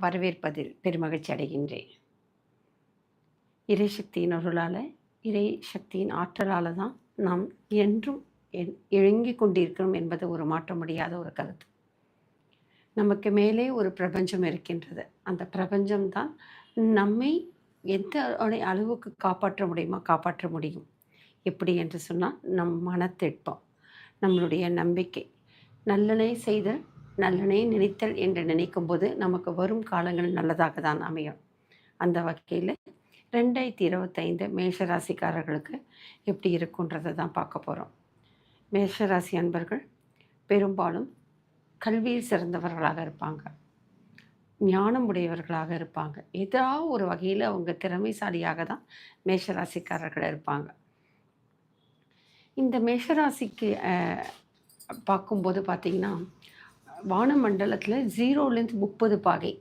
வரவேற்பதில் பெருமகிழ்ச்சி அடைகின்றேன். இறை சக்தியின் அருளால் இறை சக்தியின் ஆற்றலால் தான் நாம் என்றும் எ- கொண்டிருக்கிறோம் என்பது ஒரு மாற்ற முடியாத ஒரு கருத்து. நமக்கு மேலே ஒரு பிரபஞ்சம் இருக்கின்றது. அந்த பிரபஞ்சம்தான் நம்மை எந்த அளவுக்கு காப்பாற்ற முடியுமோ காப்பாற்ற முடியும். எப்படி என்று சொன்னால் நம் மனத்திட்பம் நம்மளுடைய நம்பிக்கை நல்லனை செய்த நல்லனை நினைத்தல் என்று நினைக்கும்போது நமக்கு வரும் காலங்கள் நல்லதாக தான் அமையும். அந்த வகையில் ரெண்டாயிரத்தி இருபத்தைந்து மேஷராசிக்காரர்களுக்கு எப்படி இருக்குன்றதை தான் பார்க்க போகிறோம் மேஷராசி அன்பர்கள் பெரும்பாலும் கல்வியில் சிறந்தவர்களாக இருப்பாங்க. ஞானம் உடையவர்களாக இருப்பாங்க. ஏதாவது ஒரு வகையில் அவங்க திறமைசாலியாக தான் மேஷராசிக்காரர்கள் இருப்பாங்க. இந்த மேஷராசிக்கு பார்க்கும்போது பார்த்திங்கன்னா வானமண்டலத்தில் ஜீரோலேருந்து முப்பது பாகை.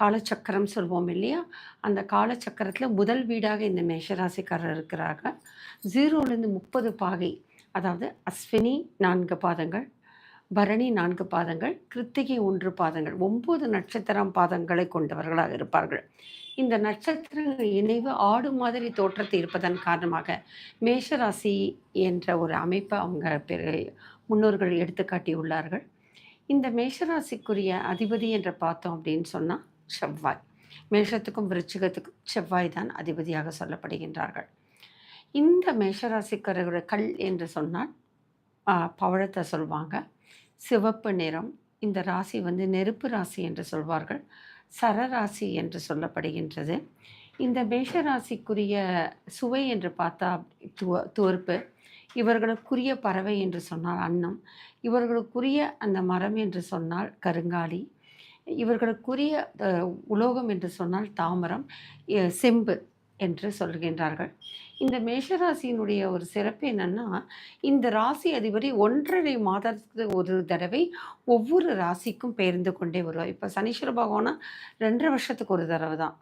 காலச்சக்கரம் சொல்வோம் இல்லையா? அந்த காலச்சக்கரத்தில் முதல் வீடாக இந்த மேஷராசிக்காரர் இருக்கிறாங்க. ஜீரோலேருந்து முப்பது பாகை அதாவது அஸ்வினி நான்கு பாதங்கள் பரணி நான்கு பாதங்கள் கிருத்திகை ஒன்று பாதங்கள் ஒம்பது நட்சத்திரம் பாதங்களை கொண்டவர்களாக இருப்பார்கள். இந்த நட்சத்திரங்கள் இணைவு ஆடு மாதிரி தோற்றத்தை இருப்பதன் காரணமாக மேஷராசி என்ற ஒரு அமைப்பை அவங்க பெரு முன்னோர்கள் எடுத்துக்காட்டியுள்ளார்கள். இந்த மேஷராசிக்குரிய அதிபதி என்று பார்த்தோம் அப்படின்னு சொன்னால் செவ்வாய். மேஷத்துக்கும் விருச்சிகத்துக்கும் செவ்வாய் தான் அதிபதியாக சொல்லப்படுகின்றார்கள். இந்த மேஷராசிக்காரர்களுடைய கல் என்று சொன்னால் பவழத்தை சொல்வாங்க. சிவப்பு நிறம் இந்த ராசி வந்து நெருப்பு ராசி என்று சொல்வார்கள். சரராசி என்று சொல்லப்படுகின்றது. இந்த மேஷராசிக்குரிய சுவை என்று பார்த்தா துவ துவர்ப்பு இவர்களுக்குரிய பறவை என்று சொன்னால் அன்னம். இவர்களுக்குரிய அந்த மரம் என்று சொன்னால் கருங்காலி. இவர்களுக்குரிய உலோகம் என்று சொன்னால் தாமரம் செம்பு என்று சொல்கின்றார்கள். இந்த மேஷராசியினுடைய ஒரு சிறப்பு என்னன்னா இந்த ராசி அதிபதி ஒன்றரை மாதத்துக்கு ஒரு தடவை ஒவ்வொரு ராசிக்கும் பெயர்ந்து கொண்டே வருவார். இப்போ சனீஸ்வர பகவானா ரெண்டரை வருஷத்துக்கு ஒரு தடவை தான்.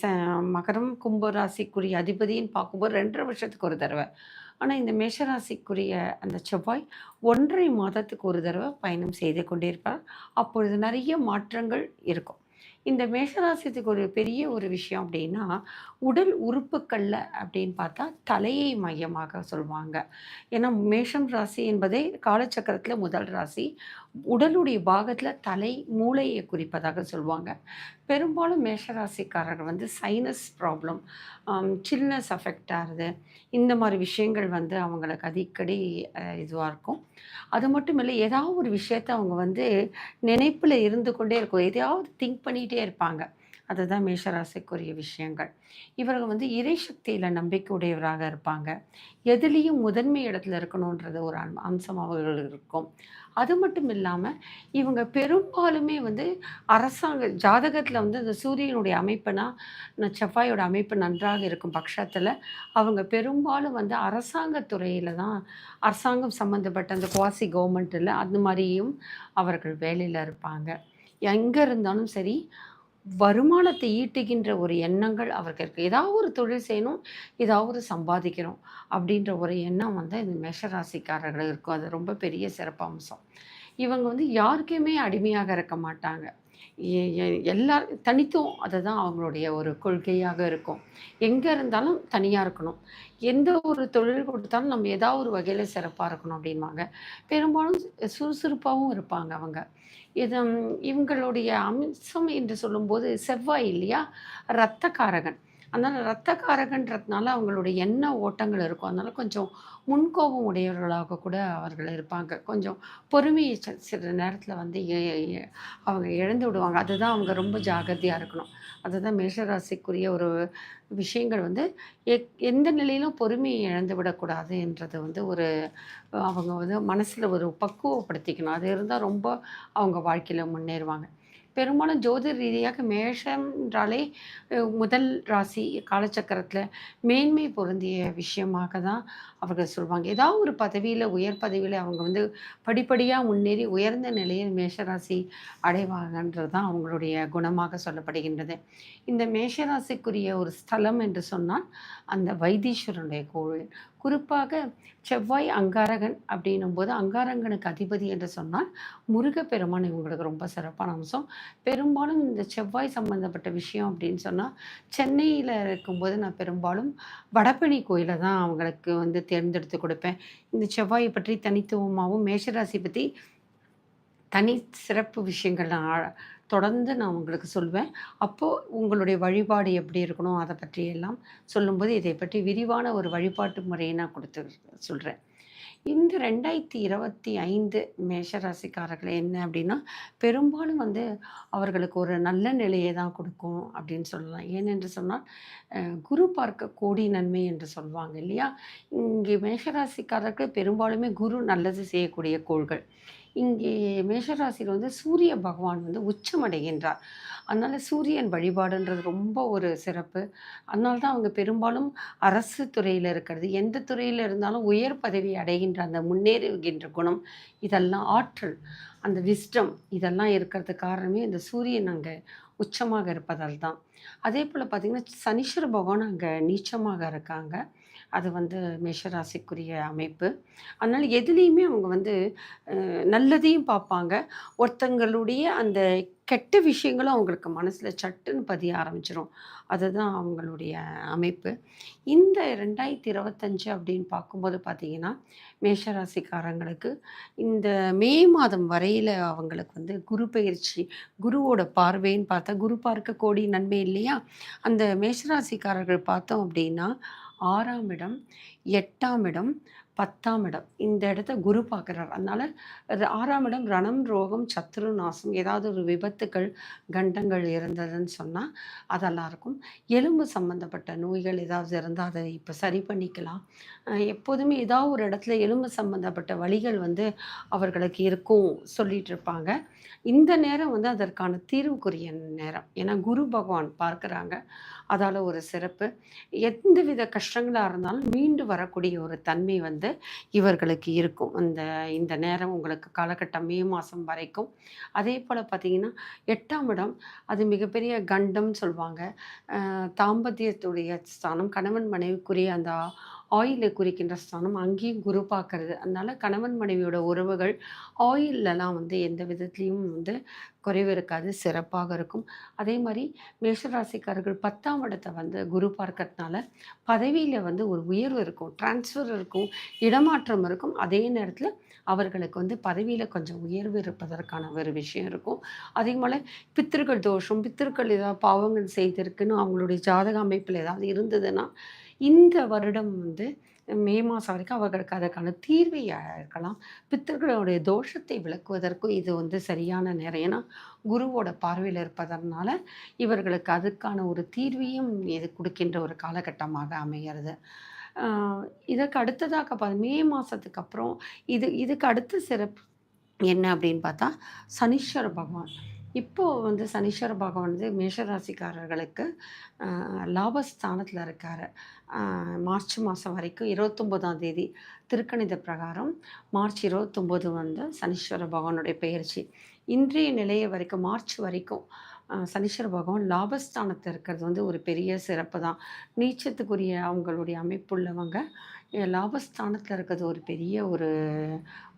ச மகரம் கும்ப ராசிக்குரிய அதிபதின்னு பார்க்கும்போது ரெண்டரை வருஷத்துக்கு ஒரு தடவை. ஆனால் இந்த மேஷராசிக்குரிய அந்த செவ்வாய் ஒன்றரை மாதத்துக்கு ஒரு தடவை பயணம் செய்து கொண்டிருப்பார். அப்பொழுது நிறைய மாற்றங்கள் இருக்கும். இந்த மேஷராசியத்துக்கு ஒரு பெரிய ஒரு விஷயம் அப்படின்னா உடல் உறுப்புக்களில் அப்படின்னு பார்த்தா தலையை மையமாக சொல்லுவாங்க. ஏன்னா மேஷம் ராசி என்பதே காலச்சக்கரத்தில் முதல் ராசி. உடலுடைய பாகத்தில் தலை மூளையை குறிப்பதாக சொல்லுவாங்க. பெரும்பாலும் மேஷராசிக்காரர்கள் வந்து சைனஸ் ப்ராப்ளம் சில்னஸ் அஃபெக்ட் ஆகுது. இந்த மாதிரி விஷயங்கள் வந்து அவங்களுக்கு அடிக்கடி இதுவாக இருக்கும். அது மட்டும் இல்லை ஏதாவது ஒரு விஷயத்தை அவங்க வந்து நினைப்பில் இருந்து கொண்டே இருக்கும். எதையாவது திங்க் பண்ணிகிட்டே இருப்பாங்க. அதுதான் மேஷராசிக்குரிய விஷயங்கள். இவர்கள் வந்து இறை சக்தியில் நம்பிக்கை உடையவராக இருப்பாங்க. எதுலேயும் முதன்மை இடத்துல இருக்கணுன்றது ஒரு அம்- அம்சம் அவர்கள் இருக்கும். அது மட்டும் இல்லாமல் இவங்க பெரும்பாலுமே வந்து அரசாங்க ஜாதகத்தில் வந்து இந்த சூரியனுடைய அமைப்புனா செவ்வாயோட அமைப்பு நன்றாக இருக்கும் பட்சத்தில் அவங்க பெரும்பாலும் வந்து அரசாங்க துறையில் தான் அரசாங்கம் சம்மந்தப்பட்ட அந்த குவாசி கவர்மெண்ட்டில் அந்த மாதிரியும் அவர்கள் வேலையில் இருப்பாங்க. எங்கே இருந்தாலும் சரி வருமானத்தை ஈட்டுகின்ற ஒரு எண்ணங்கள் அவர்களுக்கு ஏதாவது ஒரு தொழில் செய்யணும் ஏதாவது ஒரு சம்பாதிக்கணும் அப்படின்ற ஒரு எண்ணம் வந்து இந்த மேஷராசிக்காரர்கள் இருக்கும் அது ரொம்ப பெரிய சிறப்பம்சம். இவங்க வந்து யாருக்குமே அடிமையாக இருக்க மாட்டாங்க. எல்லா தனித்துவம் அதுதான் அவங்களுடைய ஒரு கொள்கையாக இருக்கும். எங்கே இருந்தாலும் தனியாக இருக்கணும். எந்த ஒரு தொழில் கொடுத்தாலும் நம்ம ஏதாவது ஒரு வகையில் சிறப்பாக இருக்கணும் அப்படின்வாங்க பெரும்பாலும் சுறுசுறுப்பாகவும் இருப்பாங்க அவங்க. இது இவங்களுடைய அம்சம் என்று சொல்லும்போது செவ்வாய் இல்லையா? இரத்தக்காரகன். அதனால் ரத்தக்காரகன்றதுனால அவங்களுடைய எண்ண ஓட்டங்கள் இருக்கும். அதனால் கொஞ்சம் முன்கோபம் உடையவர்களாக கூட அவர்கள் இருப்பாங்க. கொஞ்சம் பொறுமையை ச- சில நேரத்தில் வந்து அவங்க இழந்து விடுவாங்க. அதுதான் அவங்க ரொம்ப ஜாகிரதையாக இருக்கணும். அதுதான் மேஷராசிக்குரிய ஒரு விஷயங்கள் வந்து எந்த நிலையிலும் பொறுமையை இழந்து விடக்கூடாது என்றது வந்து ஒரு அவங்க வந்து மனசில் ஒரு பக்குவப்படுத்திக்கணும் அது இருந்தால் ரொம்ப அவங்க வாழ்க்கையில் முன்னேறுவாங்க. பெரும்பாலும் ஜோதிட ரீதியாக மேஷம் என்றாலே முதல் ராசி காலச்சக்கரத்தில் மேன்மை பொருந்திய விஷயமாக தான் அவர்கள் சொல்லுவாங்க ஏதாவது ஒரு பதவியில் உயர் பதவியில் அவங்க வந்து படிப்படியாக முன்னேறி உயர்ந்த நிலையில் மேஷராசி அடைவாங்கன்றது தான் அவங்களுடைய குணமாக சொல்லப்படுகின்றது. இந்த மேஷராசிக்குரிய ஒரு ஸ்தலம் என்று சொன்னால் அந்த வைத்தீஸ்வரனுடைய கோவில். குறிப்பாக செவ்வாய் அங்காரகன் அப்படின்னும் போது அங்காரகனுக்கு அதிபதி என்று சொன்னால் முருகப்பெருமான் இவங்களுக்கு ரொம்ப சிறப்பான அம்சம். பெரும்பாலும் இந்த செவ்வாய் சம்பந்தப்பட்ட விஷயம் அப்படின்னு சொன்னால் சென்னையில் இருக்கும்போது நான் பெரும்பாலும் வடபழனி கோயிலை தான் அவங்களுக்கு வந்து தேர்ந்தெடுத்து கொடுப்பேன். இந்த செவ்வாயை பற்றி தனித்துவமாகவும் மேஷராசி பற்றி தனி சிறப்பு விஷயங்கள் நான் தொடர்ந்து நான் உங்களுக்கு சொல்வேன். அப்போது உங்களுடைய வழிபாடு எப்படி இருக்கணும் அதை பற்றியெல்லாம் சொல்லும்போது இதை பற்றி விரிவான ஒரு வழிபாட்டு முறையை நான் கொடுத்து சொல்கிறேன் இந்த ரெண்டாயிரத்தி இருபத்தி ஐந்து மேஷராசிக்காரர்கள் என்ன அப்படின்னா பெரும்பாலும் வந்து அவர்களுக்கு ஒரு நல்ல நிலையை தான் கொடுக்கும் அப்படின்னு சொல்லலாம். ஏனென்று சொன்னால் குரு பார்க்க கோடி நன்மை என்று சொல்லுவாங்க இல்லையா? இங்கே மேஷராசிக்காரர்கள் பெரும்பாலுமே குரு நல்லது செய்யக்கூடிய கோள்கள். இங்கே மேஷராசியில் வந்து சூரிய பகவான் வந்து உச்சமடைகின்றார். அதனால் சூரியன் வழிபாடுன்றது ரொம்ப ஒரு சிறப்பு. அதனால தான் அவங்க பெரும்பாலும் அரசு துறையில் இருக்கிறது. எந்த துறையில் இருந்தாலும் உயர் பதவி அடைகின்ற அந்த முன்னேறுகின்ற குணம் இதெல்லாம் ஆற்றல். அந்த விஸ்டம் இதெல்லாம் இருக்கிறதுக்கு காரணமே இந்த சூரியன் அங்கே உச்சமாக இருப்பதால் தான். அதே போல் பார்த்திங்கன்னா சனீஸ்வர பகவான் அங்கே நீச்சமாக இருக்காங்க. அது வந்து மேஷராசிக்குரிய அமைப்பு. அதனால் எதுலேயுமே அவங்க வந்து நல்லதையும் பார்ப்பாங்க. ஒருத்தங்களுடைய அந்த கெட்ட விஷயங்களும் அவங்களுக்கு மனசில் சட்டுன்னு பதிய ஆரம்பிச்சிடும் அதுதான் அவங்களுடைய அமைப்பு. இந்த ரெண்டாயிரத்தி இருபத்தஞ்சு அப்படின்னு பார்க்கும்போது பார்த்தீங்கன்னா மேஷராசிக்காரங்களுக்கு இந்த மே மாதம் வரையில் அவங்களுக்கு வந்து குரு பயிற்சி குருவோட பார்வைன்னு பார்த்தா குரு பார்க்க கோடி நன்மை இல்லையா? அந்த மேஷராசிக்காரர்கள் பார்த்தோம் அப்படின்னா ஆறாம் இடம் எட்டாம் இடம் பத்தாம் இடம். இந்த இடத்த குரு பார்க்குறார். அதனால் ஆறாம் இடம் ரணம் ரோகம் சத்ரு நாசம் ஏதாவது ஒரு விபத்துக்கள் கண்டங்கள் இருந்ததுன்னு சொன்னால் அதெல்லாம் இருக்கும். எலும்பு சம்மந்தப்பட்ட நோய்கள் ஏதாவது இருந்தால் அதை இப்போ சரி பண்ணிக்கலாம். எப்போதுமே ஏதாவது ஒரு இடத்துல எலும்பு சம்மந்தப்பட்ட வழிகள் வந்து அவர்களுக்கு இருக்கும் சொல்லிகிட்டு இருப்பாங்க. இந்த நேரம் வந்து அதற்கான தீர்வுக்குரிய நேரம். ஏன்னா குரு பகவான் பார்க்குறாங்க. அதால் ஒரு சிறப்பு. எந்த வித கஷ்டங்களாக இருந்தாலும் மீண்டு வரக்கூடிய ஒரு தன்மை வந்து இவர்களுக்கு இருக்கும். அந்த இந்த நேரம் உங்களுக்கு காலகட்டம் மே மாதம் வரைக்கும். அதே போல் பார்த்தீங்கன்னா எட்டாம் இடம் அது மிகப்பெரிய கண்டம் சொல்லுவாங்க தாம்பத்தியத்துடைய ஸ்தானம் கணவன் மனைவிக்குரிய அந்த ஆயிலை குறிக்கின்ற ஸ்தானம். அங்கேயும் குரு பார்க்கறது. அதனால் கணவன் மனைவியோட உறவுகள் ஆயிலெலாம் வந்து எந்த விதத்துலேயும் வந்து குறைவு இருக்காது. சிறப்பாக இருக்கும். அதே மாதிரி மேஷராசிக்காரர்கள் பத்தாம் இடத்தை வந்து குரு பார்க்கறதுனால பதவியில் வந்து ஒரு உயர்வு இருக்கும். டிரான்ஸ்ஃபர் இருக்கும். இடமாற்றம் இருக்கும். அதே நேரத்தில் அவர்களுக்கு வந்து பதவியில் கொஞ்சம் உயர்வு இருப்பதற்கான ஒரு விஷயம் இருக்கும். அதே போல் பித்திருக்கள் தோஷம் பித்திருக்கள் ஏதாவது பாவங்கள் செய்திருக்குன்னு அவங்களுடைய ஜாதக அமைப்பில் ஏதாவது இருந்ததுன்னா இந்த வருடம் வந்து மே மாதம் வரைக்கும் அவர்களுக்கு அதற்கான தீர்வையாக இருக்கலாம் பித்தர்களுடைய தோஷத்தை விளக்குவதற்கும் இது வந்து சரியான நேரம். ஏன்னா குருவோட பார்வையில் இருப்பதனால இவர்களுக்கு அதுக்கான ஒரு தீர்வையும் இது கொடுக்கின்ற ஒரு காலகட்டமாக அமைகிறது. இதற்கு அடுத்ததாக பா மே மாதத்துக்கு அப்புறம் இது இதுக்கு அடுத்த சிறப்பு என்ன அப்படின்னு பார்த்தா சனீஸ்வர பகவான். இப்போது வந்து சனீஸ்வர பகவான் வந்து மேஷராசிக்காரர்களுக்கு லாபஸ்தானத்தில் இருக்கார். மார்ச் மாதம் வரைக்கும் இருபத்தொம்போதாம் தேதி திருக்கணித பிரகாரம் மார்ச் இருபத்தொம்போது வந்து சனீஸ்வர பகவானுடைய பெயர்ச்சி. இன்றைய நிலையை வரைக்கும் மார்ச் வரைக்கும் சனீஸ்வர பகவான் லாபஸ்தானத்தில் இருக்கிறது வந்து ஒரு பெரிய சிறப்பு தான். நீச்சத்துக்குரிய அவங்களுடைய அமைப்புள்ளவங்க லாபஸ்தானத்தில் இருக்கிறது ஒரு பெரிய ஒரு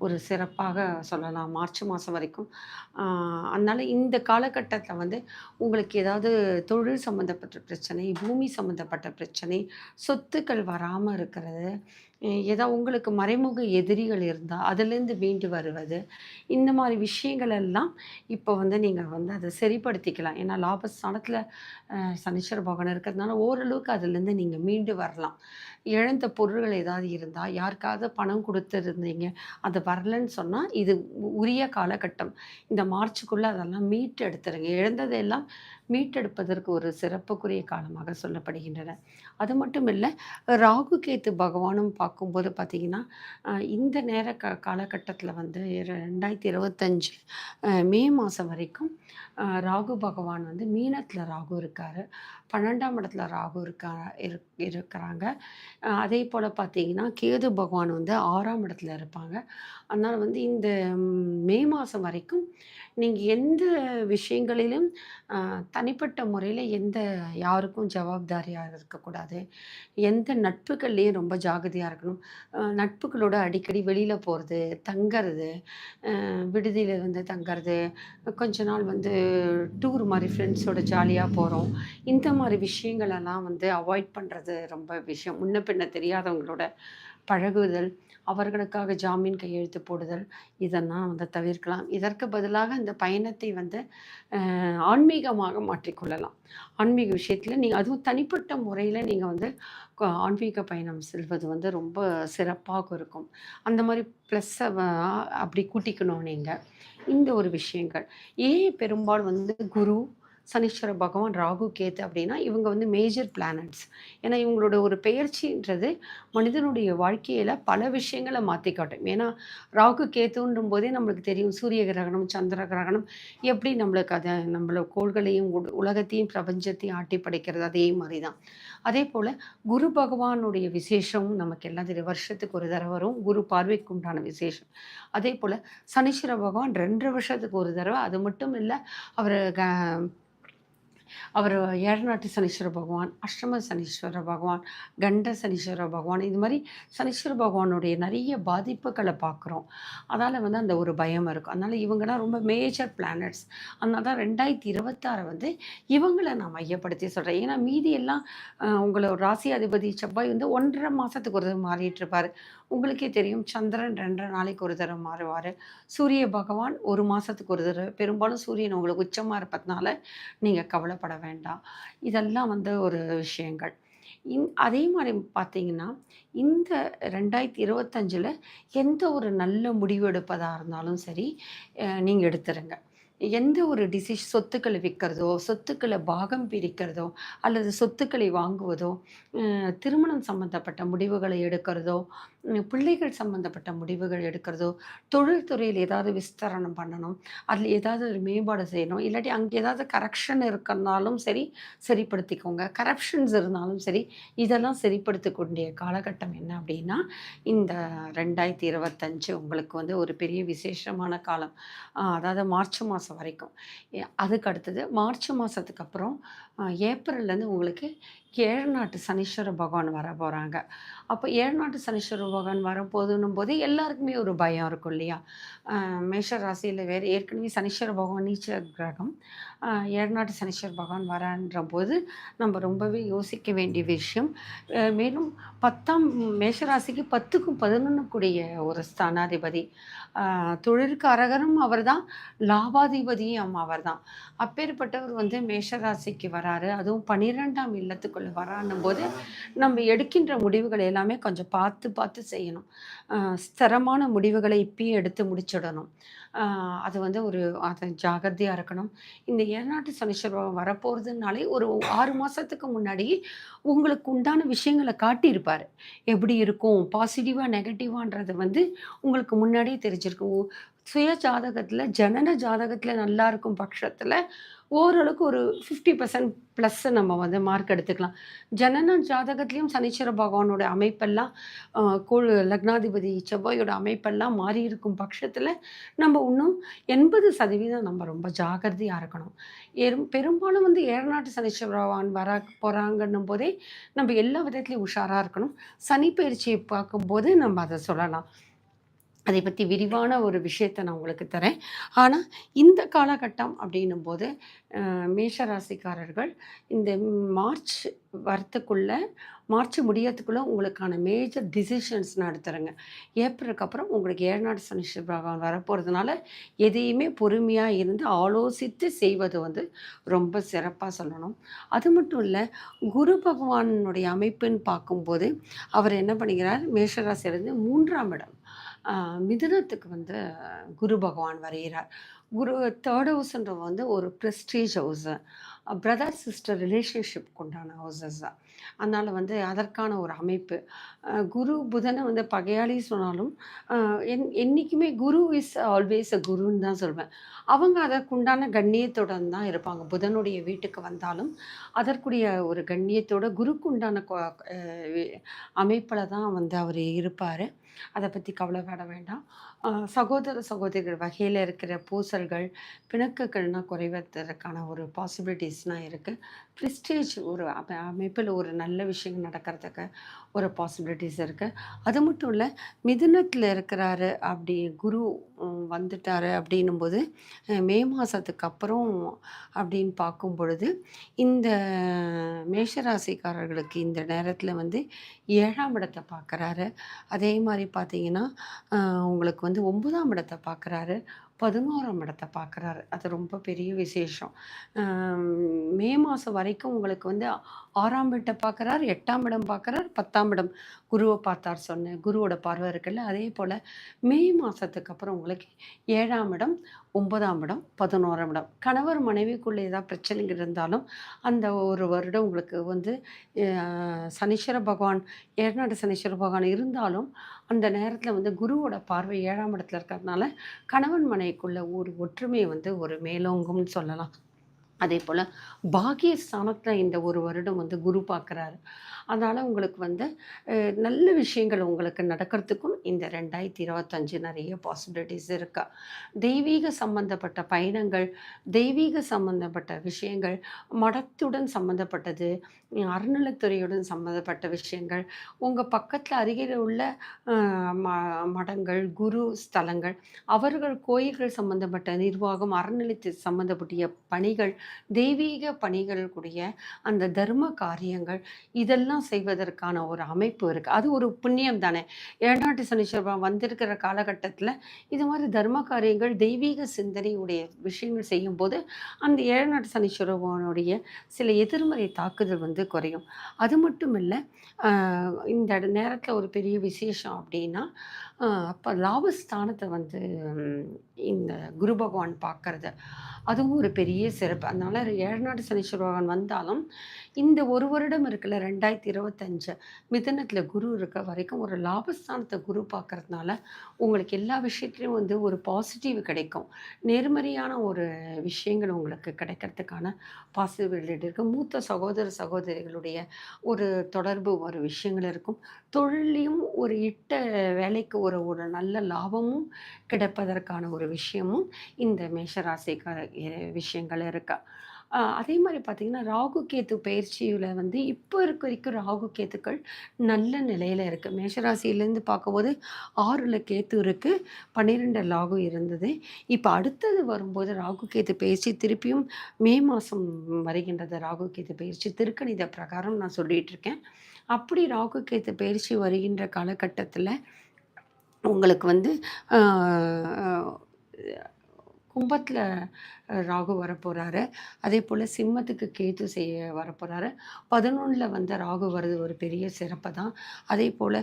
ஒரு சிறப்பாக சொல்லலாம் மார்ச் மாதம் வரைக்கும். அதனால் இந்த காலகட்டத்தில் வந்து உங்களுக்கு ஏதாவது தொழில் சம்மந்தப்பட்ட பிரச்சனை பூமி சம்மந்தப்பட்ட பிரச்சனை சொத்துக்கள் வராமல் இருக்கிறது ஏதோ உங்களுக்கு மறைமுக எதிரிகள் இருந்தால் அதுலேருந்து மீண்டு வருவது. இந்த மாதிரி விஷயங்கள் எல்லாம் இப்போ வந்து நீங்கள் வந்து அதை சரிப்படுத்திக்கலாம். ஏன்னா லாபஸ்தானத்தில் சனீஸ்வர பகவான் இருக்கிறதுனால ஓரளவுக்கு அதுலேருந்து நீங்கள் மீண்டு வரலாம். இழந்த பொருள்கள் ஏதாவது இருந்தால் யாருக்காவது பணம் கொடுத்துருந்தீங்க அது வரலன்னு சொன்னால் இது உரிய காலகட்டம். இந்த மார்ச்சுக்குள்ளே அதெல்லாம் மீட்டு எடுத்துருங்க இழந்ததெல்லாம் மீட்டெடுப்பதற்கு ஒரு சிறப்புக்குரிய காலமாக சொல்லப்படுகின்றன. அது மட்டும் இல்லை ராகு கேத்து பகவானும் பார்க்கும்போது பார்த்தீங்கன்னா இந்த நேர க காலகட்டத்தில் வந்து ரெண்டாயிரத்தி இருபத்தஞ்சு மே மாதம் வரைக்கும் ராகு பகவான் வந்து மீனத்தில் ராகு இருக்கார். பன்னெண்டாம் இடத்துல ராகு இருக்கா இருக்கிறாங்க. அதே போல் பார்த்தீங்கன்னா கேது பகவான் வந்து ஆறாம் இடத்துல இருப்பாங்க. அதனால் வந்து இந்த மே மாதம் வரைக்கும் நீங்கள் எந்த விஷயங்களிலும் தனிப்பட்ட முறையில் எந்த யாருக்கும் ஜவாப்தாரியாக இருக்கக்கூடாது எந்த நட்புகள்லேயும் ரொம்ப ஜாகிரதையாக இருக்கணும். நட்புகளோட அடிக்கடி வெளியில் போகிறது தங்கிறது விடுதியில் வந்து தங்கிறது கொஞ்ச நாள் வந்து டூர் மாதிரி ஃப்ரெண்ட்ஸோட ஜாலியாக போகிறோம் இந்த மாதிரி விஷயங்களெல்லாம் வந்து அவாய்ட் பண்ணுறது ரொம்ப விஷயம். முன்ன பின்ன தெரியாதவங்களோட பழகுதல் அவர்களுக்காக ஜாமீன் கையெழுத்து போடுதல் இதெல்லாம் வந்து தவிர்க்கலாம். இதற்கு பதிலாக இந்த பயணத்தை வந்து ஆன்மீகமாக மாற்றிக்கொள்ளலாம் ஆன்மீக விஷயத்தில் நீங்கள் அதுவும் தனிப்பட்ட முறையில் நீங்கள் வந்து ஆன்மீக பயணம் செல்வது வந்து ரொம்ப சிறப்பாக இருக்கும். அந்த மாதிரி ப்ளஸ்ஸை அப்படி கூட்டிக்கணும் நீங்கள் இந்த ஒரு விஷயங்கள். ஏன் பெரும்பாலும் வந்து குரு சனீஸ்வர பகவான் ராகு கேத்து அப்படின்னா இவங்க வந்து மேஜர் பிளானட்ஸ் ஏன்னா இவங்களோட ஒரு பெயர்ச்சின்றது மனிதனுடைய வாழ்க்கையில் பல விஷயங்களை மாற்றி காட்டும். ஏன்னா ராகு கேத்துன்றும் போதே நம்மளுக்கு தெரியும் சூரிய கிரகணம் சந்திர கிரகணம் எப்படி நம்மளுக்கு அதை நம்மள கோள்களையும் உலகத்தையும் பிரபஞ்சத்தையும் ஆட்டி படைக்கிறது அதே மாதிரி தான் அதே போல் குரு பகவானுடைய விசேஷமும் நமக்கு எல்லாம் தெரியும் வருஷத்துக்கு ஒரு தடவை வரும். குரு பார்வைக்கு உண்டான விசேஷம். அதே போல் சனீஸ்வர பகவான் ரெண்டு வருஷத்துக்கு ஒரு தடவை. அது மட்டும் இல்லை அவர் அவர் ஏழநாட்டு சனீஸ்வர பகவான் அஷ்டம சனீஸ்வர பகவான் கண்ட சனீஸ்வர பகவான் இது மாதிரி சனீஸ்வர பகவானுடைய நிறைய பாதிப்புகளை பார்க்குறோம். அதால் வந்து அந்த ஒரு பயம் இருக்கும். அதனால் இவங்கெல்லாம் ரொம்ப மேஜர் பிளானட்ஸ் அதனால தான் ரெண்டாயிரத்தி இருபத்தாறு வந்து இவங்களை நான் மையப்படுத்தி சொல்கிறேன் ஏன்னா மீதி எல்லாம் அஹ், உங்களோட ராசி அதிபதி செவ்வாய் வந்து ஒன்றரை மாதத்துக்கு ஒரு மாறிட்டு இருப்பார். உங்களுக்கே தெரியும் சந்திரன் ரெண்டரை நாளைக்கு ஒரு தடவை மாறுவார். சூரிய பகவான் ஒரு மாதத்துக்கு ஒரு தடவை. பெரும்பாலும் சூரியன் உங்களுக்கு உச்சமாக இருப்பதுனால நீங்கள் கவலைப்பட வேண்டாம். இதெல்லாம் வந்து ஒரு விஷயங்கள். இன் அதே மாதிரி பார்த்தீங்கன்னா இந்த ரெண்டாயிரத்தி இருபத்தஞ்சில் எந்த ஒரு நல்ல முடிவு எடுப்பதாக இருந்தாலும் சரி நீங்கள் எடுத்துருங்க. எந்த ஒரு டிசிஷ் சொத்துக்களை விற்கிறதோ சொத்துக்களை பாகம் பிரிக்கிறதோ அல்லது சொத்துக்களை வாங்குவதோ திருமணம் சம்பந்தப்பட்ட முடிவுகளை எடுக்கிறதோ பிள்ளைகள் சம்பந்தப்பட்ட முடிவுகள் எடுக்கிறதோ தொழில்துறையில் ஏதாவது விஸ்தரணம் பண்ணணும் அதில் ஏதாவது ஒரு மேம்பாடு செய்யணும் இல்லாட்டி அங்கே ஏதாவது கரெக்ஷன் இருக்கிறனாலும் சரி சரிப்படுத்திக்கோங்க. கரப்ஷன்ஸ் இருந்தாலும் சரி இதெல்லாம் சரிப்படுத்தக்கூடிய காலகட்டம் என்ன அப்படின்னா இந்த ரெண்டாயிரத்தி இருபத்தஞ்சு உங்களுக்கு வந்து ஒரு பெரிய விசேஷமான காலம். அதாவது மார்ச் மாதம் வரைக்கும். அதுக்கு அடுத்தது மார்ச் மாதத்துக்கு அப்புறம் ஏப்ரல்லேருந்து உங்களுக்கு ஏழநாட்டு சனீஸ்வர பகவான் வர போகிறாங்க அப்போ ஏழநாட்டு சனீஸ்வர பகவான் வரப்போதுன்னும் போது எல்லாருக்குமே ஒரு பயம் இருக்கும் இல்லையா? ஆஹ் மேஷ ராசியில் வேறு ஏற்கனவே சனீஸ்வர பகவான் நீச்ச கிரகம் ஏழ்நாட்டு ஏழநாட்டு சனீஸ்வர பகவான் வரன்ற போது நம்ம ரொம்பவே யோசிக்க வேண்டிய விஷயம். மேலும் பத்தாம் மேஷராசிக்கு பத்துக்கும் பதினொன்று கூடிய ஒரு ஸ்தானாதிபதி. தொழிலுக்கு அரகரும் அவர்தான். லாபாதிபதியும் அவர்தான். அப்பேற்பட்டவர் வந்து மேஷராசிக்கு வராரு. அதுவும் பன்னிரெண்டாம் இல்லத்துக்குள்ளே வரான்னும் போது நம்ம எடுக்கின்ற முடிவுகள் எல்லாமே கொஞ்சம் பார்த்து பார்த்து செய்யணும். ஸ்திரமான முடிவுகளை இப்பயும் எடுத்து முடிச்சிடணும். அது வந்து ஒரு அதை ஜாகிரதையாக இருக்கணும். இந்த ஏழநாட்டு சனீஸ்வரம் வரப்போகிறதுனாலே ஒரு ஆறு மாதத்துக்கு முன்னாடி உங்களுக்கு உண்டான விஷயங்களை காட்டியிருப்பார். எப்படி இருக்கும்? பாசிட்டிவாக நெகட்டிவான்றது வந்து உங்களுக்கு முன்னாடியே தெரிஞ்சிருக்கும். சுய ஜாதகத்தில் ஜனன ஜாதகத்தில் நல்லா இருக்கும் பட்சத்தில் ஓரளவுக்கு ஒரு ஃபிஃப்டி பர்சன்ட் ப்ளஸ் நம்ம வந்து மார்க் எடுத்துக்கலாம். ஜனன ஜாதகத்துலேயும் சனீஸ்வர பகவானோட அமைப்பெல்லாம் ஆஹ், லக்னாதிபதி செவ்வாயோட அமைப்பெல்லாம் மாறி இருக்கும் பட்சத்தில் நம்ம இன்னும் எண்பது சதவீதம் நம்ம ரொம்ப ஜாகிரதையாக இருக்கணும். எரும் பெரும்பாலும் வந்து ஏழநாட்டு சனீஸ்வர பகவான் வர போகிறாங்கன்னும் போதே நம்ம எல்லா விதத்துலேயும் உஷாராக இருக்கணும். சனி பயிற்சியை பார்க்கும்போது நம்ம அதை சொல்லலாம். அதை பற்றி விரிவான ஒரு விஷயத்தை நான் உங்களுக்கு தரேன். ஆனால் இந்த காலகட்டம் அப்படின்னும் போது மேஷராசிக்காரர்கள் மேஷ ராசிக்காரர்கள் இந்த மார்ச் வரத்துக்குள்ளே மார்ச் முடியறதுக்குள்ளே உங்களுக்கான மேஜர் டிசிஷன்ஸ் நடத்துகிறேங்க ஏப்ரலுக்கு அப்புறம் உங்களுக்கு ஏழ்நாடு சனிஷ் பகவான் வரப்போகிறதுனால எதையுமே பொறுமையாக இருந்து ஆலோசித்து செய்வது வந்து ரொம்ப சிறப்பாக சொல்லணும். அது மட்டும் இல்லை குரு பகவானுடைய அமைப்புன்னு பார்க்கும்போது அவர் என்ன பண்ணுகிறார் மேஷராசியிலிருந்து மூன்றாம் இடம் மிதுனத்துக்கு வந்து குரு பகவான் வரைகிறார். குரு தேர்ட் ஹவுஸ்ன்றது வந்து ஒரு prestige house brother sister relationship உண்டான ஹவுசஸ் தான் அதனால் வந்து அதற்கான ஒரு அமைப்பு. குரு புதனை வந்து பகையாளி சொன்னாலும் என் என்றைக்குமே குரு இஸ் ஆல்வேஸ் அ குருன்னு தான் சொல்வேன். அவங்க அதற்குண்டான கண்ணியத்துடன் தான் இருப்பாங்க. புதனுடைய வீட்டுக்கு வந்தாலும் அதற்குரிய ஒரு கண்ணியத்தோட குருக்குண்டான அமைப்பில் தான் வந்து அவர் இருப்பார். அதை பற்றி கவலைப்பட வேண்டாம். சகோதர சகோதரிகள் வகையில் இருக்கிற பூசல்கள் பிணக்குகள்னால் குறைவதற்கான ஒரு பாசிபிலிட்டிஸ்லாம் இருக்குது ப்ரிஸ்டேஜ் ஒரு அமை அமைப்பில் ஒரு நல்ல விஷயங்கள் நடக்கிறதுக்கு ஒரு பாசிபிலிட்டிஸ் இருக்குது அது மட்டும் இல்லை மிதுனத்தில் இருக்கிறாரு அப்படி குரு வந்துட்டாரு அப்படின்னும்போது மே மாதத்துக்கு அப்புறம் அப்படின்னு பார்க்கும் பொழுது இந்த மேஷராசிக்காரர்களுக்கு இந்த நேரத்தில் வந்து ஏழாம் இடத்தை பார்க்குறாரு. அதே மாதிரி பார்த்தீங்கன்னா உங்களுக்கு வந்து ஒன்பதாம் இடத்தை பார்க்குறாரு. பதினோராம் இடத்தை பார்க்குறாரு அது ரொம்ப பெரிய விசேஷம். மே மாதம் வரைக்கும் உங்களுக்கு வந்து ஆறாம் இடத்தை பார்க்குறாரு எட்டாம் இடம் பார்க்குறாரு பத்தாம் இடம் குருவை பார்த்தார் சொன்னேன் குருவோட பார்வை இருக்குல்ல அதே போல் மே மாதத்துக்கு அப்புறம் உங்களுக்கு ஏழாம் இடம் ஒன்பதாம் இடம் பதினோராம் இடம். கணவர் மனைவிக்குள்ளே ஏதாவது பிரச்சனைங்க இருந்தாலும் அந்த ஒரு வருடம் உங்களுக்கு வந்து சனீஸ்வர பகவான் ஏழநாடு சனீஸ்வர பகவான் இருந்தாலும் அந்த நேரத்தில் வந்து குருவோட பார்வை ஏழாம் இடத்துல இருக்கிறதுனால கணவன் மனைவிக்குள்ள ஒரு ஒற்றுமை வந்து ஒரு மேலோங்கும்னு சொல்லலாம். அதே போல் பாக்கியஸ்தானத்தில் இந்த ஒரு வருடம் வந்து குரு பார்க்குறாரு. அதனால் உங்களுக்கு வந்து நல்ல விஷயங்கள் உங்களுக்கு நடக்கிறதுக்கும் இந்த ரெண்டாயிரத்தி இருபத்தஞ்சு நிறைய பாசிபிலிட்டிஸ் இருக்கா. தெய்வீக சம்பந்தப்பட்ட பயணங்கள் தெய்வீக சம்பந்தப்பட்ட விஷயங்கள் மடத்துடன் சம்பந்தப்பட்டது அறநிலைத்துறையுடன் சம்பந்தப்பட்ட விஷயங்கள் உங்கள் பக்கத்தில் அருகில் உள்ள ம- மடங்கள் குரு ஸ்தலங்கள் அவர்கள் கோயில்கள் சம்பந்தப்பட்ட நிர்வாகம் அறநிலைத்து சம்மந்தப்பட்ட பணிகள் தெய்வீக பணிகள் கூடிய அந்த தர்ம காரியங்கள் இதெல்லாம் செய்வதற்கான ஒரு அமைப்பு இருக்குது அது ஒரு புண்ணியம் தானே. ஏழாட்டு சனீஸ்வரன் வந்திருக்கிற காலகட்டத்தில் இது மாதிரி தர்ம காரியங்கள் தெய்வீக சிந்தனையுடைய விஷயங்கள் செய்யும்போது அந்த ஏழநாட்டு சனீஸ்வரனுடைய சில எதிர்மறை தாக்குதல் வந்து குறையும். அது மட்டும் இல்லை இந்த நேரத்தில் ஒரு பெரிய விசேஷம் அப்படின்னா அப்போ லாபஸ்தானத்தை வந்து இந்த குரு பகவான் பார்க்கறது அதுவும் ஒரு பெரிய சிறப்பு. அதனால் ஏழநாடு சனீஸ்வர பகவான் வந்தாலும் இந்த ஒரு வருடம் இருக்குல்ல ரெண்டாயிரத்தி இருபத்தஞ்சு மிதனத்தில் குரு இருக்க வரைக்கும் ஒரு லாபஸ்தானத்தை குரு பார்க்கறதுனால உங்களுக்கு எல்லா விஷயத்துலையும் வந்து ஒரு பாசிட்டிவ் கிடைக்கும். நேர்மறையான ஒரு விஷயங்கள் உங்களுக்கு கிடைக்கிறதுக்கான பாசிபிலிட்டி இருக்குது மூத்த சகோதர சகோதரிகளுடைய ஒரு தொடர்பு ஒரு விஷயங்கள் இருக்கும். தொழிலையும் ஒரு இட்ட வேலைக்கு ஒரு ஒரு நல்ல லாபமும் கிடைப்பதற்கான ஒரு விஷயமும் இந்த மேஷராசிக்கார விஷயங்கள் இருக்கா. அதே மாதிரி பார்த்திங்கன்னா ராகு கேத்து பயிற்சியில் வந்து இப்போ இருக்க வரைக்கும் ராகு கேத்துக்கள் நல்ல நிலையில் இருக்குது மேஷராசியிலேருந்து பார்க்கும்போது ஆறில் கேத்து இருக்குது பன்னிரெண்டு ராகு இருந்தது. இப்போ அடுத்தது வரும்போது ராகு கேத்து பயிற்சி திருப்பியும் மே மாதம் வருகின்றது. ராகு கேத்து பயிற்சி திருக்கணித பிரகாரம் நான் சொல்லிகிட்ருக்கேன் இருக்கேன். அப்படி ராகு கேத்து பயிற்சி வருகின்ற காலகட்டத்தில் உங்களுக்கு வந்து கும்பத்தில் ராகு வரப்போகிறாரு அதே போல் சிம்மத்துக்கு கேது செய்ய வரப்போகிறாரு பதினொன்றில் வந்த ராகு வர்றது ஒரு பெரிய சிறப்பு தான். அதே போல்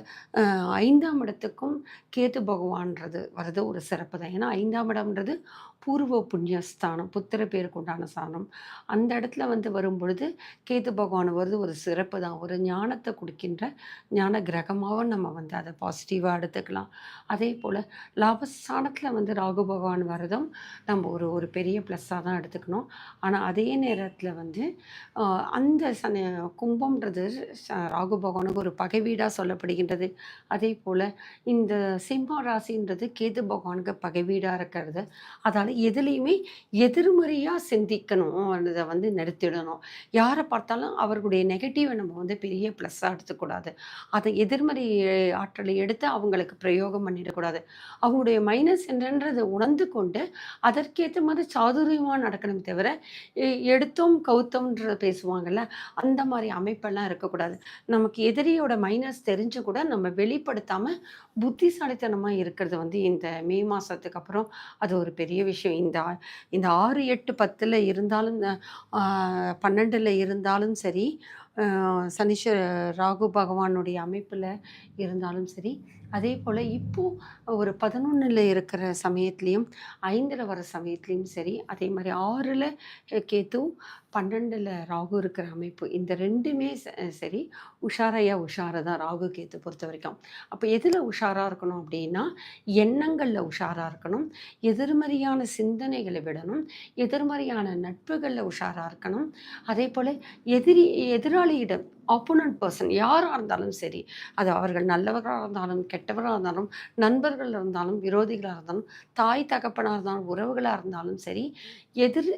ஐந்தாம் இடத்துக்கும் கேது பகவான்றது வர்றது ஒரு சிறப்பு தான். ஏன்னா ஐந்தாம் இடம்ன்றது பூர்வ புண்ணியஸ்தானம் புத்திர பேருக்கு உண்டான ஸ்தானம். அந்த இடத்துல வந்து வரும்பொழுது கேத்து கேது பகவான் வருது ஒரு சிறப்பு தான். ஒரு ஞானத்தை கொடுக்கின்ற ஞான கிரகமாகவும் நம்ம வந்து அதை பாசிட்டிவாக எடுத்துக்கலாம். அதே போல் லாபஸ்தானத்தில் வந்து ராகு பகவான் வரதும் நம்ம ஒரு ஒரு பெரிய ப்ளஸ்ஸாக தான் எடுத்துக்கணும். ஆனால் அதே நேரத்தில் வந்து அந்த சன கும்பம்ன்றது ச- ராகு பகவானுக்கு ஒரு பகை வீடாக சொல்லப்படுகின்றது. அதே போல் இந்த சிம்ம ராசின்றது கேது பகவானுக்கு பகை வீடாக இருக்கிறது. அதால் எதுலேயுமே எதிர்மறையாக சிந்திக்கணும் அதை வந்து நிறுத்திடணும். யாரை பார்த்தாலும் அவர்களுடைய நெகட்டிவை நம்ம வந்து பெரிய ப்ளஸ்ஸாக எடுத்துக்கூடாது. அதை எதிர்மறை ஆற்றலை எடுத்து அவங்களுக்கு பிரயோகம் பண்ணிடக்கூடாது. அவங்களுடைய மைனஸ் என்னன்றதை உணர்ந்து கொண்டு அதற்கேற்ற மாதிரி சாது கௌரவமாக நடக்கணும் தவிர எடுத்தோம் கவுத்தோம்ன்ற பேசுவாங்கள்ல அந்த மாதிரி அமைப்பெல்லாம் இருக்கக்கூடாது. நமக்கு எதிரியோட மைனஸ் தெரிஞ்சு கூட நம்ம வெளிப்படுத்தாமல் புத்திசாலித்தனமாக இருக்கிறது வந்து இந்த மே மாதத்துக்கு அப்புறம் அது ஒரு பெரிய விஷயம். இந்த இந்த ஆறு எட்டு பத்தில் இருந்தாலும் பன்னெண்டில் இருந்தாலும் சரி சனீஸ்வர ராகு பகவானுடைய அமைப்பில் இருந்தாலும் சரி அதே போல் இப்போது ஒரு பதினொன்றில் இருக்கிற சமயத்துலேயும் ஐந்தில் வர சமயத்துலேயும் சரி அதே மாதிரி ஆறில் கேத்து பன்னெண்டில் ராகு இருக்கிற அமைப்பு இந்த ரெண்டுமே சரி உஷாரையா உஷாரை தான் ராகு கேத்து பொறுத்த வரைக்கும். அப்போ எதில் உஷாராக இருக்கணும் அப்படின்னா எண்ணங்களில் உஷாராக இருக்கணும் எதிர்மறையான சிந்தனைகளை விடணும் எதிர்மறையான நட்புகளில் உஷாராக இருக்கணும். அதே போல் எதிரி எதிராளியிடம் ஆப்போனன்ட் பர்சன் யாராக இருந்தாலும் சரி அது அவர்கள் நல்லவராக இருந்தாலும் கெட்டவராக இருந்தாலும் நண்பர்கள் இருந்தாலும் விரோதிகளாக இருந்தாலும் தாய் தகப்பனாக இருந்தாலும் உறவுகளாக இருந்தாலும் சரி எதிர்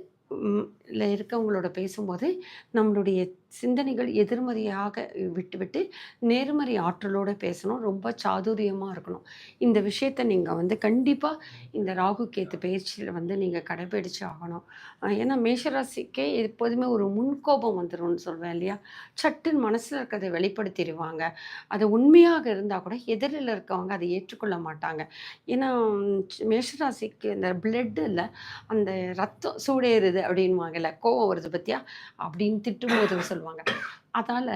இருக்கவங்களோட பேசும்போது நம்மளுடைய சிந்தனைகள் எதிர்மறையாக விட்டுவிட்டு நேர்மறை ஆற்றலோடு பேசணும். ரொம்ப சாதுரியமாக இருக்கணும். இந்த விஷயத்தை நீங்கள் வந்து கண்டிப்பாக இந்த ராகு கேத்து பயிற்சியில் வந்து நீங்கள் கடைபிடிச்சு ஆகணும். ஏன்னா மேஷராசிக்கே எப்போதுமே ஒரு முன்கோபம் வந்துரும்னு சொல்வேன் இல்லையா? சட்டுன்னு மனசில் இருக்கிறதை வெளிப்படுத்திடுவாங்க. அது உண்மையாக இருந்தால் கூட எதிரில் இருக்கவங்க அதை ஏற்றுக்கொள்ள மாட்டாங்க. ஏன்னா மேஷராசிக்கு இந்த பிளட்டில் அந்த ரத்தம் சூடேறுது அப்படின்வாங்கல்ல கோவம் வருது பத்தியா? அப்படின்னு திட்டும்போது சொல்லுவாங்க. அதால்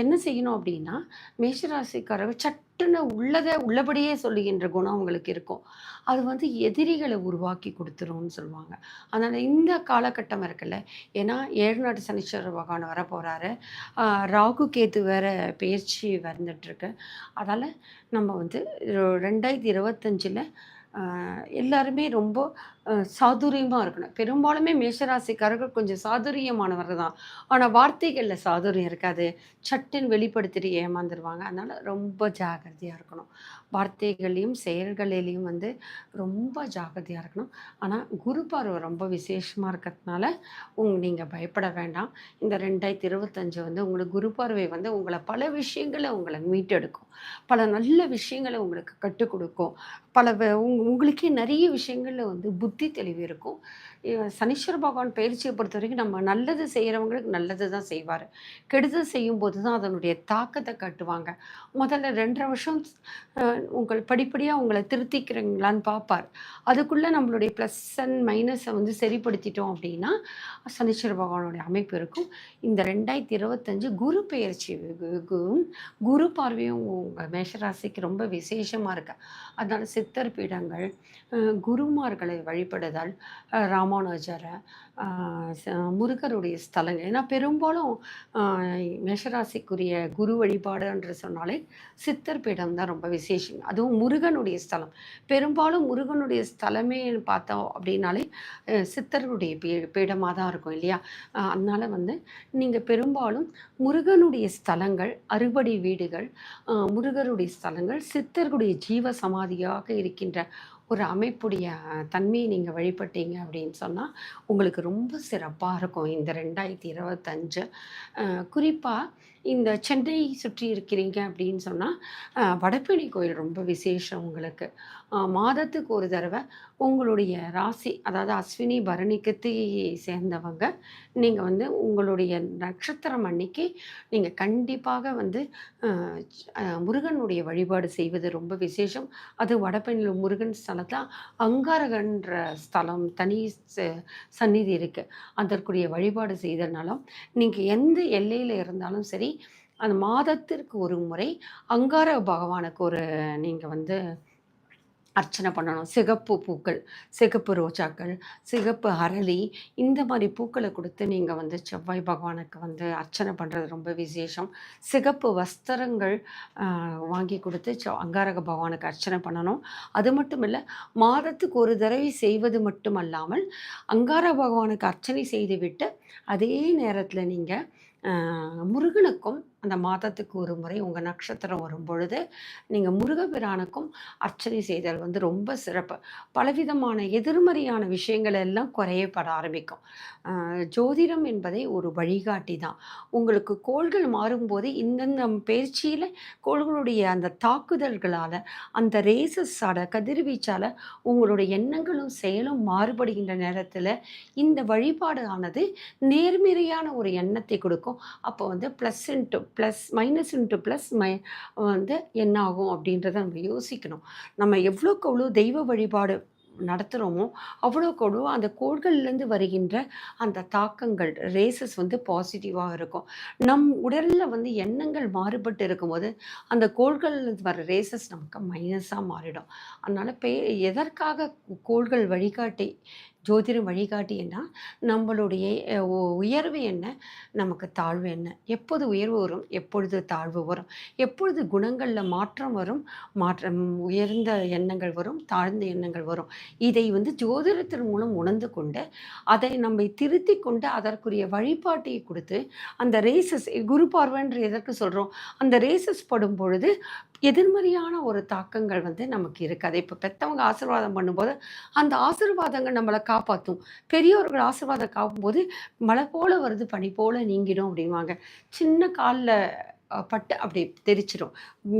என்ன செய்யணும் அப்படின்னா மேஷராசிக்காரர்கள் சட்டுன்னு உள்ளதை உள்ளபடியே சொல்லுகின்ற குணம் அவங்களுக்கு இருக்கும். அது வந்து எதிரிகளை உருவாக்கி கொடுத்துரும்னு சொல்லுவாங்க. அதனால் இந்த காலகட்டம் இருக்குல்ல ஏன்னா ஏழு நாட்டு சனீஸ்வரர் பகவான் வர போகிறாரு ராகு கேத்து வேற பயிற்சி வந்துட்டுருக்கு அதால் நம்ம வந்து ரெண்டாயிரத்தி இருபத்தஞ்சில் எல்லாருமே ரொம்ப சாதுரியமாக இருக்கணும். பெரும்பாலுமே மேஷராசிக்காரர்கள் கொஞ்சம் சாதுரியமானவர்கள் தான் ஆனால் வார்த்தைகளில் சாதுரியம் இருக்காது. சட்டுன்னு வெளிப்படுத்திட்டு ஏமாந்துருவாங்க. அதனால் ரொம்ப ஜாகிரதையாக இருக்கணும். வார்த்தைகளையும் செயல்களிலையும் வந்து ரொம்ப ஜாகிரதையாக இருக்கணும். ஆனால் குரு பார்வை ரொம்ப விசேஷமாக இருக்கிறதுனால உங் நீங்கள் பயப்பட வேண்டாம். இந்த ரெண்டாயிரத்தி இருபத்தஞ்சு வந்து உங்களுக்கு குரு பார்வை வந்து உங்களை பல விஷயங்களை உங்களை மீட்டெடுக்கும். பல நல்ல விஷயங்களை உங்களுக்கு கற்றுக் கொடுக்கும். பல வ- உங்களுக்கே நிறைய விஷயங்களில் வந்து புத்தி புத்தி தெளிவு இருக்கும். சனீஸ்வர பகவான் பயிற்சியை பொறுத்த வரைக்கும் நம்ம நல்லது செய்கிறவங்களுக்கு நல்லது தான் செய்வார். கெடுதல் செய்யும்போது தான் அதனுடைய தாக்கத்தை காட்டுவாங்க. முதல்ல ரெண்டரை வருஷம் உங்கள் படிப்படியாக உங்களை திருத்திக்கிறீங்களான்னு பார்ப்பார் அதுக்குள்ளே நம்மளுடைய ப்ளஸ் அண்ட் மைனஸை வந்து சரிப்படுத்திட்டோம் அப்படின்னா சனீஸ்வர பகவானுடைய அமைப்பு இருக்கும். இந்த ரெண்டாயிரத்தி இருபத்தஞ்சு குரு பயிற்சி குரு பார்வையும் உங்கள் மேஷராசிக்கு ரொம்ப விசேஷமாக இருக்குது அதனால் சித்தர் பீடங்கள் குருமார்களை வழி வழிபடுதல் ராமானுஜரை முருகருடைய ஸ்தலங்கள். ஏன்னா பெரும்பாலும் மேஷராசிக்குரிய குரு வழிபாடுன்ற சொன்னாலே சித்தர் பீடம் தான் ரொம்ப விசேஷம். அதுவும் முருகனுடைய ஸ்தலம். பெரும்பாலும் முருகனுடைய ஸ்தலமே பார்த்தோம் அப்படின்னாலே சித்தருடைய பீ பீடமாக தான் இருக்கும் இல்லையா? அதனால் அதனால வந்து நீங்கள் பெரும்பாலும் முருகனுடைய ஸ்தலங்கள் அறுபடி வீடுகள் முருகருடைய ஸ்தலங்கள் சித்தர்களுடைய ஜீவ சமாதியாக இருக்கின்ற ஒரு அமைப்புடைய தன்மையை நீங்கள் வழிபட்டீங்க அப்படின்னு சொன்னால் உங்களுக்கு ரொம்ப சிறப்பாக இருக்கும். இந்த ரெண்டாயிரத்தி இருபத்தஞ்சு. குறிப்பாக இந்த சென்னை சுற்றி இருக்கிறீங்க அப்படின்னு சொன்னால் வடபழனி கோயில் ரொம்ப விசேஷம் உங்களுக்கு. மாதத்துக்கு ஒரு தடவை உங்களுடைய ராசி அதாவது அஸ்வினி பரணிக்கத்தை சேர்ந்தவங்க நீங்கள் வந்து உங்களுடைய நட்சத்திரம் அன்னைக்கு நீங்கள் கண்டிப்பாக வந்து முருகனுடைய வழிபாடு செய்வது ரொம்ப விசேஷம். அது வடபழனியில் முருகன் ஸ்தலத்தில் அங்காரகன்ற ஸ்தலம் தனி ச- சந்நிதி இருக்குது அதற்குரிய வழிபாடு செய்தனாலும் நீங்கள் எந்த எல்லையில் இருந்தாலும் சரி அந்த மாதத்திற்கு ஒரு முறை அங்கார பகவானுக்கு ஒரு நீங்கள் வந்து அர்ச்சனை பண்ணணும். சிகப்பு பூக்கள் சிகப்பு ரோஜாக்கள் சிகப்பு அரளி இந்த மாதிரி பூக்களை கொடுத்து நீங்கள் வந்து செவ்வாய் பகவானுக்கு வந்து அர்ச்சனை பண்ணுறது ரொம்ப விசேஷம். சிகப்பு வஸ்திரங்கள் வாங்கி கொடுத்து அங்காரக பகவானுக்கு அர்ச்சனை பண்ணணும். அது மட்டும் இல்லை மாதத்துக்கு ஒரு தடவை செய்வது மட்டும் அல்லாமல் அங்கார பகவானுக்கு அர்ச்சனை செய்துவிட்டு அதே நேரத்தில் நீங்கள் முருகனுக்கும் அந்த மாதத்துக்கு ஒரு முறை உங்கள் நட்சத்திரம் வரும் பொழுது நீங்கள் முருகபிரானுக்கும் அர்ச்சனை செய்தல் வந்து ரொம்ப சிறப்பு. பலவிதமான எதிர்மறையான விஷயங்கள் எல்லாம் குறையப்பட ஆரம்பிக்கும். ஜோதிடம் என்பதை ஒரு வழிகாட்டி தான். உங்களுக்கு கோள்கள் மாறும்போது இந்தந்த பயிற்சியில் கோள்களுடைய அந்த தாக்குதல்களால் அந்த ரேசஸால் கதிர்வீச்சால் உங்களுடைய எண்ணங்களும் செயலும் மாறுபடுகின்ற நேரத்தில் இந்த வழிபாடு ஆனது நேர்மறையான ஒரு எண்ணத்தை கொடுக்கும். அப்போ வந்து plus into plus minus into plus my வந்து என்ன ஆகும் அப்படின்றத நம்ம யோசிக்கணும். நம்ம எவ்வளோக்கு எவ்வளோ தெய்வ வழிபாடு நடத்துகிறோமோ அவ்வளோக்கு அவ்வளோ அந்த கோள்கள்லேருந்து வருகின்ற அந்த தாக்கங்கள் ரேசஸ் வந்து பாசிட்டிவாக இருக்கும். நம் உடலில் வந்து எண்ணங்கள் மாறுபட்டு இருக்கும்போது அந்த கோள்கள்லேருந்து வர ரேசஸ் நமக்கு மைனஸாக மாறிடும். அதனால் பே எதற்காக கோள்கள் வழிகாட்டி ஜோதிடம் வழிகாட்டின்னா நம்மளுடைய உயர்வு என்ன? நமக்கு தாழ்வு என்ன? எப்போது உயர்வு வரும்? எப்பொழுது தாழ்வு வரும்? எப்பொழுது குணங்களில் மாற்றம் வரும்? மாற்றம் உயர்ந்த எண்ணங்கள் வரும் தாழ்ந்த எண்ணங்கள் வரும். இதை வந்து ஜோதிடத்தின் மூலம் உணர்ந்து கொண்டு அதை நம்மை திருத்தி கொண்டு அதற்குரிய வழிபாட்டை கொடுத்து அந்த ரேசஸ் குரு பார்வைன்ற எதற்கு சொல்கிறோம் அந்த ரேசஸ் படும் பொழுது எதிர்மறையான ஒரு தாக்கங்கள் வந்து நமக்கு இருக்காது. இப்போ பெற்றவங்க ஆசீர்வாதம் பண்ணும்போது அந்த ஆசீர்வாதங்கள் நம்மளை காப்பாற்றும் பெரியவர்கள் ஆசீர்வாதம் காக்கும்போது மழை போல் வருது பனி போல் நீங்கிடும் அப்படிம்பாங்க. சின்ன காலில் பட்டு அப்படி தெரிச்சிடும்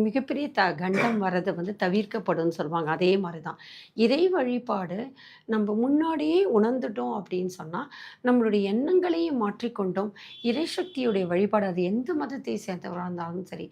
மிகப்பெரிய த கண்டம் வர்றது வந்து தவிர்க்கப்படும்னு சொல்லுவாங்க. அதே மாதிரி தான் இறை வழிபாடு நம்ம முன்னாடியே உணர்ந்துட்டோம் அப்படின்னு சொன்னால் நம்மளுடைய எண்ணங்களையும் மாற்றிக்கொண்டோம். இறைசக்தியுடைய வழிபாடு அது எந்த மதத்தை சேர்ந்தவராக இருந்தாலும் சரி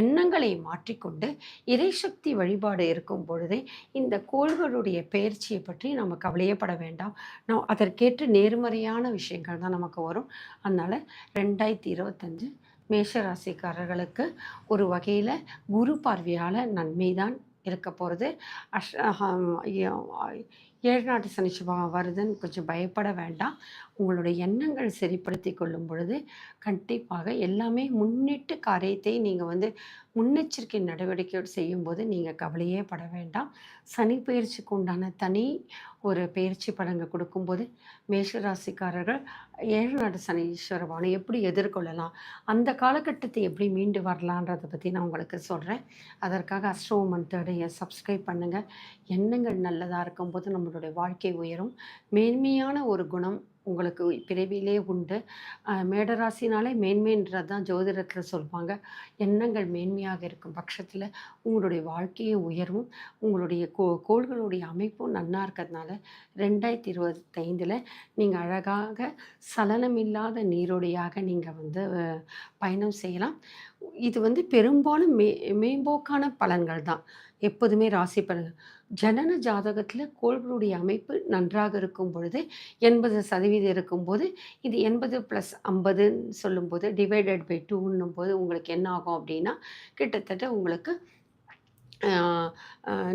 எண்ணங்களை மாற்றிக்கொண்டு இறைசக்தி வழிபாடு இருக்கும் பொழுதே இந்த கோள்களுடைய பெயர்ச்சியை பற்றி நம்ம கவலையப்பட வேண்டாம். நம் அதற்கேற்ற நேர்மறையான விஷயங்கள் தான் நமக்கு வரும். அதனால் ரெண்டாயிரத்தி இருபத்தஞ்சு மேஷராசிக்காரர்களுக்கு ஒரு வகையில் குரு பார்வையால் நன்மை தான் இருக்க போகிறது அஷ் ஏழு நாட்டு சனி சுபம் வருதுன்னு கொஞ்சம் பயப்பட வேண்டாம். உங்களுடைய எண்ணங்கள் சரிப்படுத்தி கொள்ளும் பொழுது கண்டிப்பாக எல்லாமே முன்னிட்டு காரியத்தை நீங்கள் வந்து முன்னெச்சரிக்கை நடவடிக்கையோடு செய்யும்போது நீங்கள் கவலையே பட வேண்டாம். சனி பயிற்சிக்கு உண்டான தனி ஒரு பயிற்சி பலன்கள் கொடுக்கும்போது மேஷராசிக்காரர்கள் ஏழு நாடு சனீஸ்வரவானை எப்படி எதிர்கொள்ளலாம் அந்த காலகட்டத்தை எப்படி மீண்டு வரலான்றதை பற்றி நான் உங்களுக்கு சொல்கிறேன் அதற்காக அஸ்ட்ரோமன் மந்தோடைய சப்ஸ்கிரைப் பண்ணுங்கள் எண்ணங்கள் நல்லதாக இருக்கும்போது நம்மளுடைய வாழ்க்கை உயரும். மேன்மையான ஒரு குணம் உங்களுக்கு பிறவியிலே உண்டு. மேடராசினாலே மேன்மைன்றது தான் ஜோதிடத்தில் சொல்லுவாங்க எண்ணங்கள் மேன்மையாக இருக்கும் பட்சத்தில் உங்களுடைய வாழ்க்கையை உயர்வும். உங்களுடைய கோ கோள்களுடைய அமைப்பும் நன்னாக இருக்கிறதுனால ரெண்டாயிரத்தி இருபத்தைந்தில் நீங்கள் அழகாக சலனமில்லாத நீரோடையாக நீங்கள் வந்து பயணம் செய்யலாம். இது வந்து பெரும்பாலும் மே மேம்போக்கான பலன்கள் தான் எப்போதுமே ராசி பலன் ஜனன ஜாதகத்தில் கோள்களுடைய அமைப்பு நன்றாக இருக்கும் பொழுது எண்பது சதவீதம் இருக்கும்போது இது எண்பது ப்ளஸ் ஐம்பதுன்னு சொல்லும்போது டிவைடட் பை டூன்னும் போது உங்களுக்கு என்ன ஆகும் அப்படின்னா கிட்டத்தட்ட உங்களுக்கு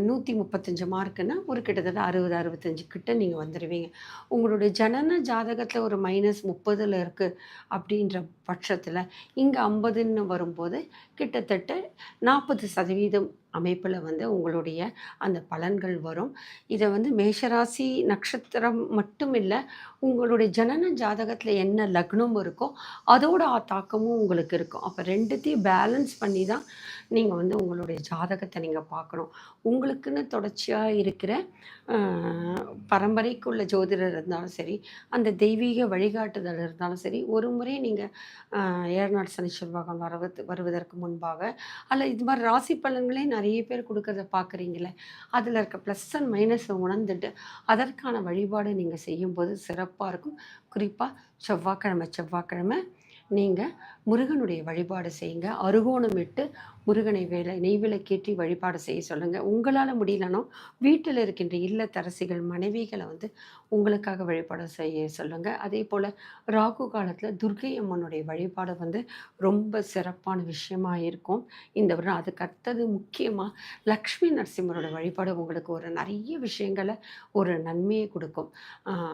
நூற்றி முப்பத்தஞ்சு மார்க்குன்னா ஒரு கிட்டத்தட்ட அறுபது அறுபத்தஞ்சு கிட்ட நீங்கள் வந்துடுவீங்க உங்களுடைய ஜனன ஜாதகத்தில் ஒரு மைனஸ் முப்பதில் இருக்குது அப்படின்ற பட்சத்தில் இங்கே ஐம்பதுன்னு வரும்போது கிட்டத்தட்ட நாற்பது சதவீதம் அமைப்பில் வந்து உங்களுடைய அந்த பலன்கள் வரும். இதை வந்து மேஷராசி நட்சத்திரம் மட்டும் இல்லை உங்களுடைய ஜனன ஜாதகத்தில் என்ன லக்னம் இருக்கோ அதோட ஆ- தாக்கமும் உங்களுக்கு இருக்கும். அப்போ ரெண்டுத்தையும் பேலன்ஸ் பண்ணி தான் நீங்கள் வந்து உங்களுடைய ஜாதகத்தை நீங்கள் பார்க்கணும். உங்களுக்குன்னு தொடர்ச்சியாக இருக்கிற பரம்பரைக்குள்ள ஜோதிடர் இருந்தாலும் சரி அந்த தெய்வீக வழிகாட்டுதல் இருந்தாலும் சரி ஒரு முறை நீங்கள் ஏர்நாடு சனி செவ்வாகம் வருவது வருவதற்கு முன்பாக அல்ல இது மாதிரி ராசி பலன்களே நிறைய நிறைய பேர் கொடுக்கறத பார்க்குறீங்களே அதில் இருக்க ப்ளஸ் அண்ட் மைனஸை உணர்ந்துட்டு அதற்கான வழிபாடு நீங்கள் செய்யும்போது சிறப்பாக இருக்கும். குறிப்பாக செவ்வாய்க்கிழமை செவ்வாய்க்கிழமை நீங்கள் முருகனுடைய வழிபாடு செய்யுங்க. அருகோணமிட்டு முருகனை வேலை நெய்விளக்கேற்றி வழிபாடு செய்ய சொல்லுங்கள் உங்களால் முடியலனா வீட்டில் இருக்கின்ற இல்லத்தரசிகள் மனைவிகளை வந்து உங்களுக்காக வழிபாடு செய்ய சொல்லுங்கள் அதே போல் ராகு காலத்தில் துர்க்கை அம்மனுடைய வழிபாடு வந்து ரொம்ப சிறப்பான விஷயமா இருக்கும். இந்த வருடம் அதுக்கு அடுத்தது முக்கியமாக லக்ஷ்மி நரசிம்மரோட வழிபாடு உங்களுக்கு ஒரு நிறைய விஷயங்களை ஒரு நன்மையை கொடுக்கும்.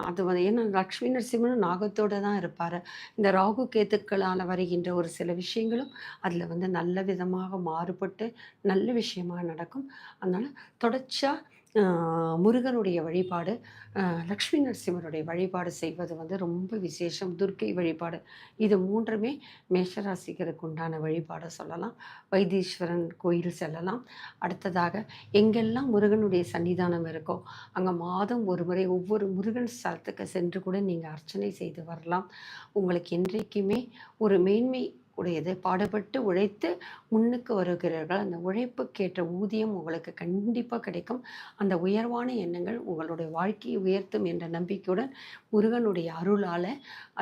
அது வந்து ஏன்னா லக்ஷ்மி நரசிம்மனும் நாகத்தோடு தான் இருப்பார். இந்த ராகு கேத்துக்களால் வருகின்ற ஒரு சில விஷயங்களும் அதில் வந்து நல்ல விதமாக மாறுபட்டு நல்ல விஷயமாக நடக்கும். அதனால் தொடர்ச்சியாக முருகனுடைய வழிபாடு லக்ஷ்மி நரசிம்மருடைய வழிபாடு செய்வது வந்து ரொம்ப விசேஷம். துர்க்கை வழிபாடு. இது மூன்றுமே மேஷராசிகருக்கு உண்டான வழிபாடை சொல்லலாம். வைத்தீஸ்வரன் கோயில் செல்லலாம். அடுத்ததாக எங்கெல்லாம் முருகனுடைய சன்னிதானம் இருக்கோ அங்கே மாதம் ஒரு முறை ஒவ்வொரு முருகன் ஸ்தலத்துக்கு சென்று கூட நீங்கள் அர்ச்சனை செய்து வரலாம். உங்களுக்கு என்றைக்குமே ஒரு மேன்மை உடையது. பாடுபட்டு உழைத்து முன்னுக்கு வருகிறீர்கள். அந்த உழைப்புக்கேற்ற ஊதியம் உங்களுக்கு கண்டிப்பாக கிடைக்கும். அந்த உயர்வான எண்ணங்கள் உங்களுடைய வாழ்க்கையை உயர்த்தும் என்ற நம்பிக்கையுடன் முருகனுடைய அருளால்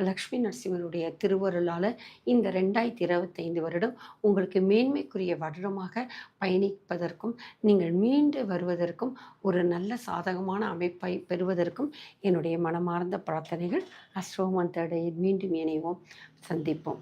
லக்ஷ்மி நரசிம்மனுடைய திருவருளால் இந்த ரெண்டாயிரத்தி இருபத்தைந்து வருடம் உங்களுக்கு மேன்மைக்குரிய வருடமாக பயணிப்பதற்கும் நீங்கள் மீண்டு வருவதற்கும் ஒரு நல்ல சாதகமான அமைப்பை பெறுவதற்கும் என்னுடைய மனமார்ந்த பிரார்த்தனைகள் அஸ்ட்ரோமன் தடையில் மீண்டும் இணைவோம். சந்திப்போம்.